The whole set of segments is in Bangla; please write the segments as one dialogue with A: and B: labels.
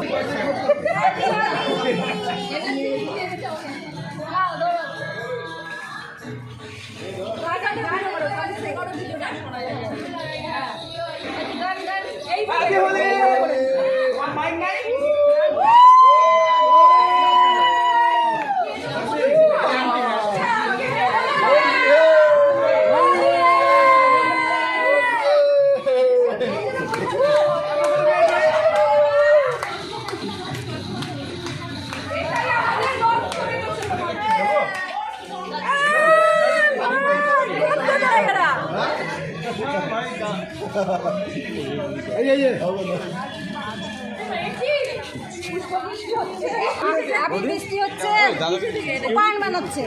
A: Oh, এখন বৃষ্টি হচ্ছে। পান বানাচ্ছে।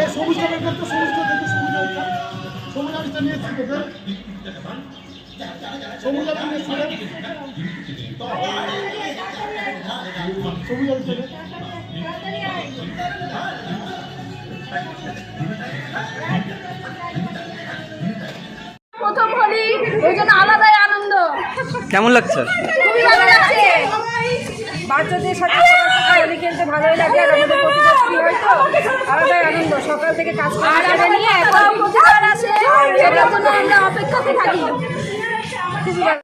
B: এই সবুজটা বের করতো সবুজটা দেখো সবুজ সবুজ আলুটা নিয়ে এসছি তোদের সবুজ আলু নিয়ে এসছি সবুজ আলুটা নে।
A: প্রথম হোলি ওই জন্য আলাদাই আনন্দ
C: কেমন লাগছে
A: খুবই ভালো লাগছে বাচ্চাদের সাথে সবার সাথে হোলি খেলতে ভালোই লাগে আর আমাদের প্রতিটা স্ত্রী হয়তো আলাদাই আনন্দ সকাল থেকে কাজ করে নিয়ে এখন প্রতিবার আসে সেটার জন্য আমরা অপেক্ষাতে থাকি খুবই ভালো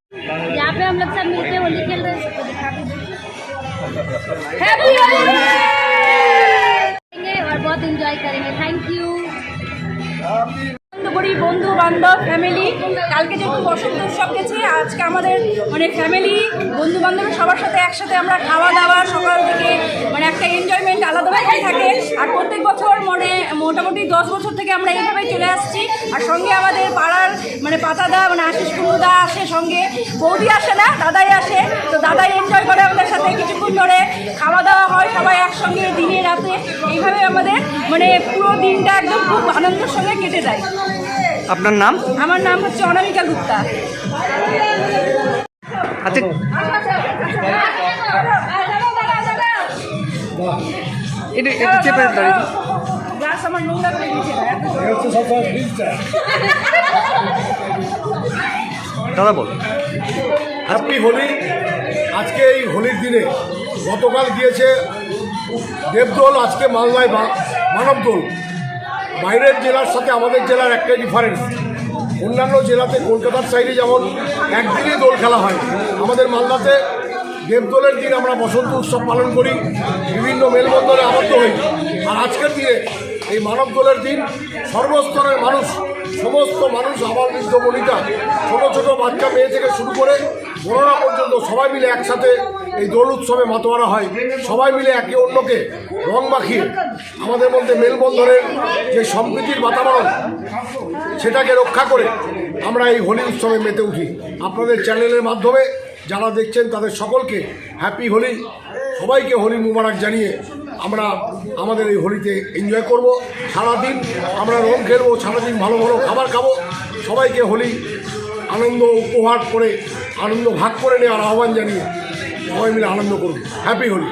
D: यहाँ पे हम लोग सब मिलके होली खेल रहे हैं
A: হ্যাপি হোলি
D: और बहुत इंजॉय करेंगे थैंक यू
A: আনন্দ করি বন্ধু বান্ধব ফ্যামিলি কালকে যেহেতু বসন্ত উৎসব গেছে আজকে আমাদের মানে ফ্যামিলি বন্ধু বান্ধব সবার সাথে একসাথে আমরা খাওয়া দাওয়া সকাল থেকে মানে একটা এনজয়মেন্ট আলাদাভাবেই থাকে আর প্রত্যেক বছর মানে মোটামুটি দশ বছর থেকে আমরা এইভাবেই চলে আসছি আর সঙ্গে আমাদের পাড়ার মানে পাতাদা মানে আশিস কুমুদা আসে সঙ্গে। বৌদি আসে না দাদাই আসে। তো দাদাই এনজয় করে আমাদের সাথে কিছুক্ষণ ধরে। খাওয়া দাওয়া হয় সবাই একসঙ্গে দিনে রাতে। এইভাবে আমাদের মানে পুরো দিনটা একদম খুব আনন্দের সঙ্গে কেটে যায়।
C: আপনার নাম?
A: আমার নাম হচ্ছে অনামিকা গুপ্তা।
C: আচ্ছা। এটা একটু চেপে দাঁড়িয়ে
A: গ্লাস আমার নোংরা করে দিয়েছে
C: দাদা বল।
B: হ্যাপি হোলি। আজকে এই হোলির দিনে গতকাল গিয়েছে দেবদোল, আজকে মালদায় মা- মানবদোল। বাইরের জেলার সাথে আমাদের জেলার একটাই ডিফারেন্স অন্যান্য জেলাতে কলকাতার সাইডে যেমন একদিনে দোল খেলা হয়। আমাদের মালদাতে দেবদোলের দিন আমরা বসন্ত উৎসব পালন করি। বিভিন্ন মেলবন্ধনে আবদ্ধ হই। আর আজকের দিনে এই মানব দোলের দিন সর্বস্তরের মানুষ সমস্ত মানুষ আবার বৃদ্ধ বনিতা ছোট ছোট বাচ্চা মেয়ে থেকে শুরু করে বড়রা পর্যন্ত সবাই মিলে একসাথে এই দোল উৎসবে মাতোয়ারা হয়। সবাই মিলে একে অন্যকে রং মাখিয়ে আমাদের মধ্যে মেলবন্ধনের যে সম্প্রীতির বাতাবরণ, সেটাকে রক্ষা করে আমরা এই হোলি উৎসবে মেতে উঠি। আপনাদের চ্যানেলের মাধ্যমে যারা দেখছেন তাদের সকলকে হ্যাপি হোলি। সবাইকে হোলি মুবারক জানিয়ে আমরা আমাদের এই হোলিতে এনজয় করব সারাদিন। আমরা রং খেলব, সারাদিন ভালো ভালো খাবার খাব। সবাইকে হোলি আনন্দ উপহার করে, আনন্দ ভাগ করে নেওয়ার আহ্বান জানিয়ে সবাই মিলে আনন্দ করব। হ্যাপি হোলি